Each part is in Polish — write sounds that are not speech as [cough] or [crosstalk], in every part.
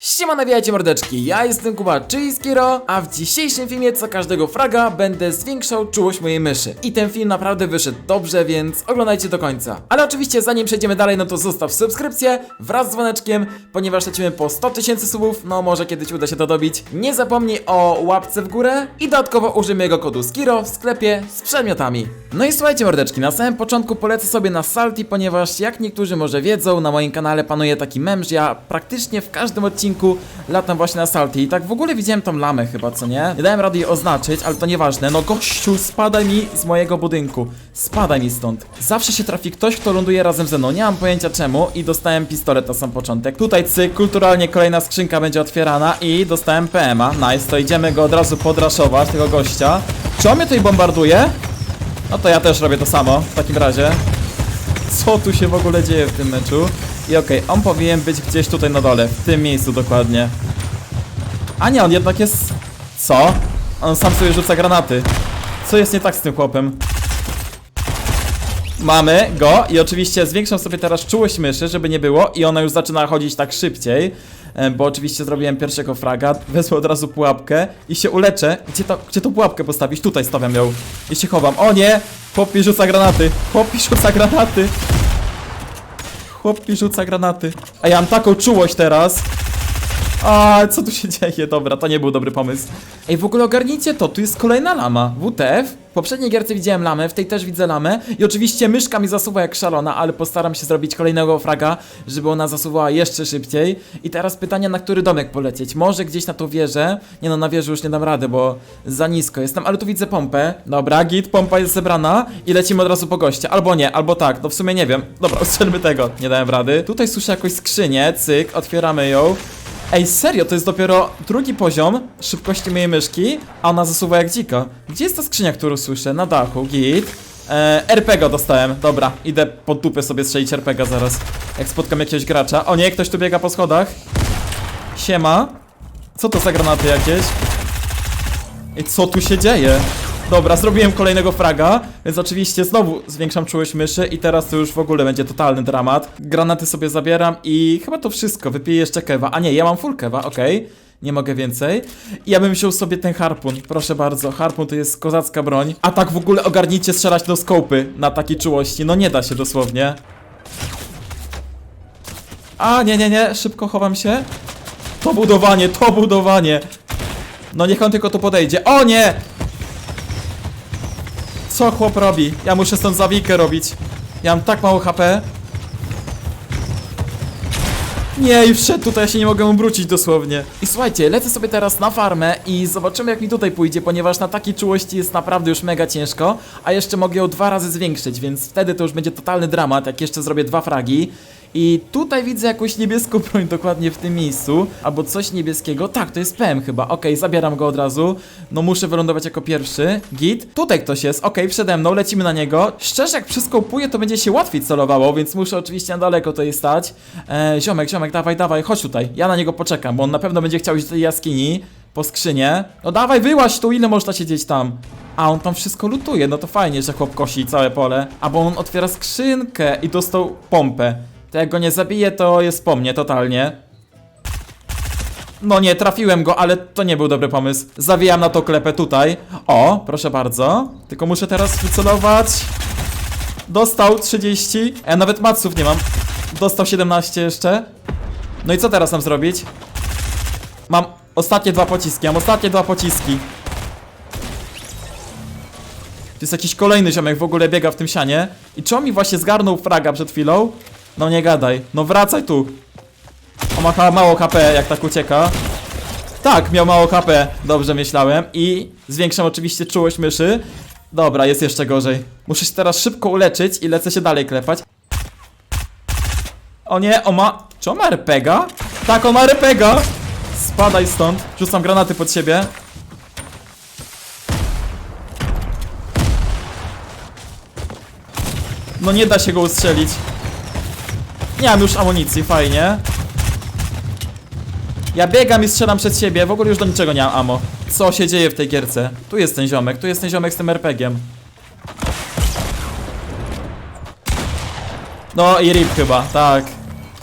Siema, nawijajcie mordeczki, ja jestem Kuba, czyli Skiro, a w dzisiejszym filmie co każdego fraga będę zwiększał czułość mojej myszy. I ten film naprawdę wyszedł dobrze, więc oglądajcie do końca. Ale oczywiście zanim przejdziemy dalej, no to zostaw subskrypcję wraz z dzwoneczkiem, ponieważ lecimy po 100 tysięcy subów, no może kiedyś uda się to dobić. Nie zapomnij o łapce w górę i dodatkowo użyj mojego kodu Skiro w sklepie z przedmiotami. No i słuchajcie mordeczki, na samym początku polecę sobie na Salty, ponieważ jak niektórzy może wiedzą, na moim kanale panuje taki mem, że ja praktycznie w każdym odcinku latam właśnie na Salty i tak w ogóle widziałem tą lamę chyba, co nie? Nie dałem rady jej oznaczyć, ale to nieważne. No gościu, spadaj mi z mojego budynku. Spadaj mi stąd. Zawsze się trafi ktoś, kto ląduje razem ze mną. Nie mam pojęcia czemu i dostałem pistolet na sam początek. Tutaj cyk, kulturalnie kolejna skrzynka będzie otwierana i dostałem PMA. Nice, to idziemy go od razu podraszować, tego gościa. Czy on mnie tutaj bombarduje? No to ja też robię to samo w takim razie. Co tu się w ogóle dzieje w tym meczu? I okej, on powinien być gdzieś tutaj na dole, w tym miejscu dokładnie. A nie, on jednak jest... Co? On sam sobie rzuca granaty. Co jest nie tak z tym chłopem? Mamy go i oczywiście zwiększam sobie teraz czułość myszy, żeby nie było i ona już zaczyna chodzić tak szybciej, e, bo oczywiście zrobiłem pierwszego fraga, wezmę od razu pułapkę i się uleczę. Gdzie, to, gdzie pułapkę postawić? Tutaj stawiam ją i się chowam. O nie! Mi rzuca granaty! Mi rzuca granaty! Chłop mi rzuca granaty. A ja mam taką czułość teraz. A co tu się dzieje? Dobra, to nie był dobry pomysł. Ej, w ogóle ogarnijcie to, tu jest kolejna lama. WTF? W poprzedniej gierce widziałem lamę, w tej też widzę lamę. I oczywiście myszka mi zasuwa jak szalona, ale postaram się zrobić kolejnego fraga, żeby ona zasuwała jeszcze szybciej. I teraz pytanie, na który domek polecieć? Może gdzieś na tą wieżę? Nie no, na wieży już nie dam rady, bo za nisko jestem, ale tu widzę pompę. Dobra, git, pompa jest zebrana i lecimy od razu po goście. Albo nie, albo tak, no w sumie nie wiem. Dobra, [laughs] ustrzelmy tego, nie dałem rady. Tutaj słyszę jakąś skrzynię, cyk, otwieramy ją. Ej, serio, to jest dopiero drugi poziom szybkości mojej myszki, a ona zasuwa jak dziko. Gdzie jest ta skrzynia, którą słyszę? Na dachu, git. Eee, RPG dostałem, dobra, idę pod dupę sobie strzelić RPG zaraz, jak spotkam jakiegoś gracza. O nie, ktoś tu biega po schodach. Siema. Co to za granaty jakieś? Ej, co tu się dzieje? Dobra, zrobiłem kolejnego fraga, więc oczywiście znowu zwiększam czułość myszy i teraz to już w ogóle będzie totalny dramat. Granaty sobie zabieram i chyba to wszystko. Wypiję jeszcze kewa. A nie, ja mam full kewa, okej. Nie mogę więcej. I ja bym wziął sobie ten harpun, proszę bardzo. Harpun to jest kozacka broń. A tak w ogóle ogarnijcie strzelać do skopy na takiej czułości. No nie da się dosłownie. A, nie, nie, nie, szybko chowam się. To budowanie, to budowanie. No niech on tylko tu podejdzie. O nie! Co chłop robi? Ja muszę stąd zawikę robić. Ja mam tak mało HP. Nie, i wszedł tutaj, ja się nie mogę obrócić dosłownie. I słuchajcie, lecę sobie teraz na farmę i zobaczymy jak mi tutaj pójdzie, ponieważ na takiej czułości jest naprawdę już mega ciężko, a jeszcze mogę ją dwa razy zwiększyć, więc wtedy to już będzie totalny dramat, jak jeszcze zrobię dwa fragi. I tutaj widzę jakąś niebieską broń dokładnie w tym miejscu, albo coś niebieskiego. Tak, to jest PM chyba. Okej, zabieram go od razu. No muszę wylądować jako pierwszy. Git. Tutaj ktoś jest. Okej, przede mną, lecimy na niego. Szczerze, jak przeskopuję, to będzie się łatwiej celowało, więc muszę oczywiście na daleko tutaj stać. E, ziomek, ziomek, dawaj, dawaj, chodź tutaj. Ja na niego poczekam, bo on na pewno będzie chciał iść do tej jaskini po skrzynię. No dawaj, wyłaź tu, ile można siedzieć tam? A on tam wszystko lutuje, no to fajnie, że chłop kosi całe pole. A bo on otwiera skrzynkę i dostał pompę. To jak go nie zabiję, to jest po mnie totalnie. No nie, trafiłem go, ale to nie był dobry pomysł. Zawijam na to klepę tutaj. O, proszę bardzo. Tylko muszę teraz wycelować. Dostał 30. Ja nawet maców nie mam. Dostał 17 jeszcze. No i co teraz mam zrobić? Mam ostatnie dwa pociski, mam ostatnie dwa pociski. To jest jakiś kolejny ziomek w ogóle biega w tym sianie. I czy on mi właśnie zgarnął fraga przed chwilą? No nie gadaj. No wracaj tu. On ma mało HP, jak tak ucieka. Tak, miał mało HP. Dobrze myślałem. I zwiększam oczywiście czułość myszy. Dobra, jest jeszcze gorzej. Muszę się teraz szybko uleczyć i lecę się dalej klepać. O nie, on ma... Czy on ma RPGa? Tak, on ma RPGa! Spadaj stąd. Rzucam granaty pod siebie. No nie da się go ustrzelić. Nie mam już amunicji, fajnie. Ja biegam i strzelam przed siebie, w ogóle już do niczego nie mam ammo. Co się dzieje w tej gierce? Tu jest ten ziomek, tu jest ten ziomek z tym RPG-iem. No i rip chyba, tak.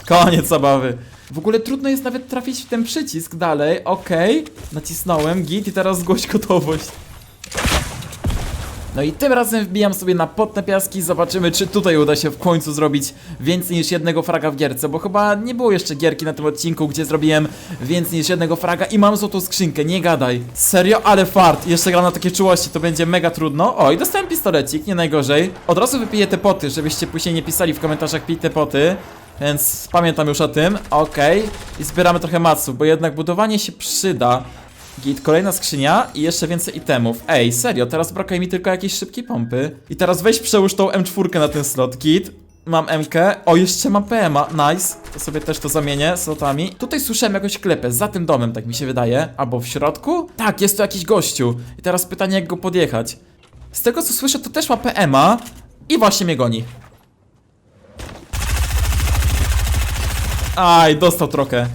Koniec zabawy. W ogóle trudno jest nawet trafić w ten przycisk dalej. Okej, nacisnąłem git i teraz zgłoś gotowość. No i tym razem wbijam sobie na potne piaski, zobaczymy czy tutaj uda się w końcu zrobić więcej niż jednego fraga w gierce, bo chyba nie było jeszcze gierki na tym odcinku, gdzie zrobiłem więcej niż jednego fraga i mam złotą skrzynkę, nie gadaj. Serio? Ale fart, jeszcze gram na takie czułości, to będzie mega trudno. O, i dostałem pistolecik, nie najgorzej. Od razu wypiję te poty, żebyście później nie pisali w komentarzach pij te poty. Więc pamiętam już o tym, okej I zbieramy trochę maców, bo jednak budowanie się przyda Git, kolejna skrzynia i jeszcze więcej itemów. Ej, serio, teraz brakuje mi tylko jakiejś szybkiej pompy. I teraz weź przełóż tą M4 na ten slot. Git, mam MK. O, jeszcze mam PMA, nice. To sobie też to zamienię slotami. Tutaj słyszałem jakąś klepę, za tym domem, tak mi się wydaje. Albo w środku? Tak, jest tu jakiś gościu. I teraz pytanie, jak go podjechać. Z tego co słyszę, to też ma PMA i właśnie mnie goni. Aj, dostał trochę.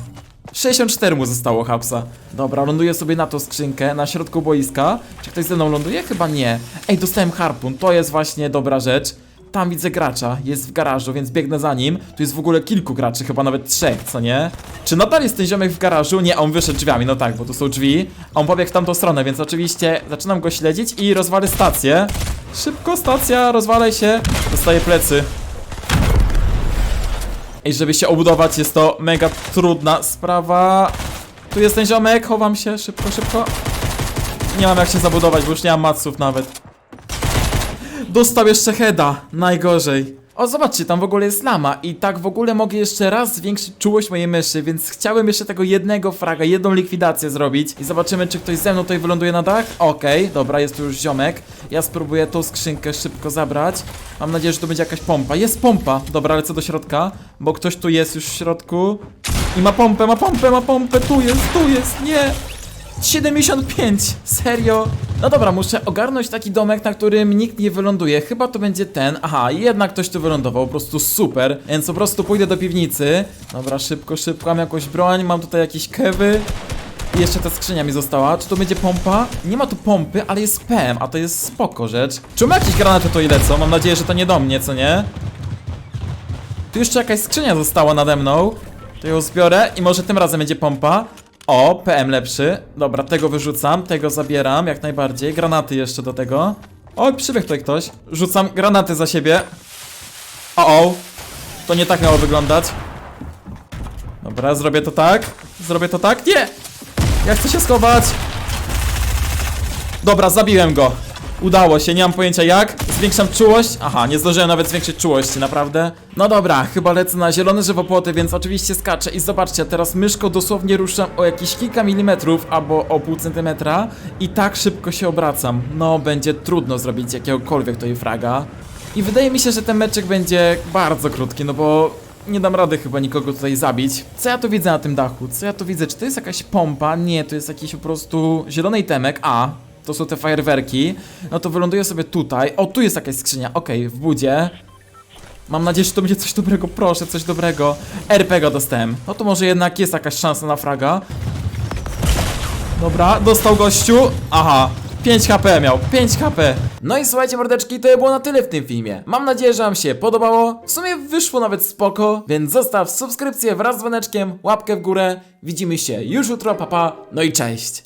64 mu zostało hapsa. Dobra, ląduję sobie na tą skrzynkę, na środku boiska. Czy ktoś ze mną ląduje? Chyba nie. Ej, dostałem harpun, to jest właśnie dobra rzecz. Tam widzę gracza, jest w garażu, więc biegnę za nim. Tu jest w ogóle kilku graczy, chyba nawet trzech, co nie? Czy nadal jest ten ziomek w garażu? Nie, on wyszedł drzwiami, no tak, bo tu są drzwi. A on pobiegł w tamtą stronę, więc oczywiście zaczynam go śledzić i rozwalę stację. Szybko, stacja, rozwalaj się. Dostaję plecy. Ej, żeby się obudować jest to mega trudna sprawa. Tu jest ten ziomek, chowam się, szybko, szybko. Nie mam jak się zabudować, bo już nie mam maców nawet. Dostał jeszcze heada, najgorzej. O, zobaczcie, tam w ogóle jest lama i tak w ogóle mogę jeszcze raz zwiększyć czułość mojej myszy, więc chciałem jeszcze tego jednego fraga, jedną likwidację zrobić i zobaczymy, czy ktoś ze mną tutaj wyląduje na dach. Okej, dobra, jest tu już ziomek. Ja spróbuję tą skrzynkę szybko zabrać. Mam nadzieję, że to będzie jakaś pompa. Jest pompa! Dobra, lecę do środka, bo ktoś tu jest już w środku. I ma pompę, ma pompę, ma pompę, tu jest, tu jest, nie! 75! Serio? No dobra, muszę ogarnąć taki domek, na którym nikt nie wyląduje. Chyba to będzie ten. Aha, jednak ktoś tu wylądował, po prostu super. Więc po prostu pójdę do piwnicy. Dobra, szybko, szybko, mam jakąś broń, mam tutaj jakieś kewy. I jeszcze ta skrzynia mi została. Czy to będzie pompa? Nie ma tu pompy, ale jest PM, a to jest spoko rzecz. Czemu jakieś granaty to i lecą? Mam nadzieję, że to nie do mnie, co nie? Tu jeszcze jakaś skrzynia została nade mną. To ją zbiorę i może tym razem będzie pompa. O, PM lepszy. Dobra, tego wyrzucam, tego zabieram jak najbardziej. Granaty jeszcze do tego. O, przybiegł tutaj ktoś. Rzucam granaty za siebie. O, o. To nie tak miało wyglądać. Dobra, zrobię to tak. Zrobię to tak. Nie! Ja chcę się schować. Dobra, zabiłem go. Udało się, nie mam pojęcia jak. Zwiększam czułość. Aha, nie zdążyłem nawet zwiększyć czułości, naprawdę. No dobra, chyba lecę na zielone żywopłoty, więc oczywiście skaczę. I zobaczcie, teraz myszką dosłownie ruszam o jakieś kilka milimetrów albo o pół centymetra. I tak szybko się obracam. No, będzie trudno zrobić jakiegokolwiek tutaj fraga. I wydaje mi się, że ten meczek będzie bardzo krótki, no bo nie dam rady chyba nikogo tutaj zabić. Co ja tu widzę na tym dachu? Co ja tu widzę? Czy to jest jakaś pompa? Nie, to jest jakiś po prostu zielony itemek. A, to są te fajerwerki. No to wyląduję sobie tutaj. O, tu jest jakaś skrzynia. Okej, w budzie. Mam nadzieję, że to będzie coś dobrego. Proszę, coś dobrego. RPG dostałem. No to może jednak jest jakaś szansa na fraga. Dobra, dostał gościu. Aha. 5 HP miał, 5 HP. No i słuchajcie mordeczki, to było na tyle w tym filmie. Mam nadzieję, że wam się podobało. W sumie wyszło nawet spoko, więc zostaw subskrypcję wraz z dzwoneczkiem, łapkę w górę. Widzimy się już jutro, papa, no i cześć.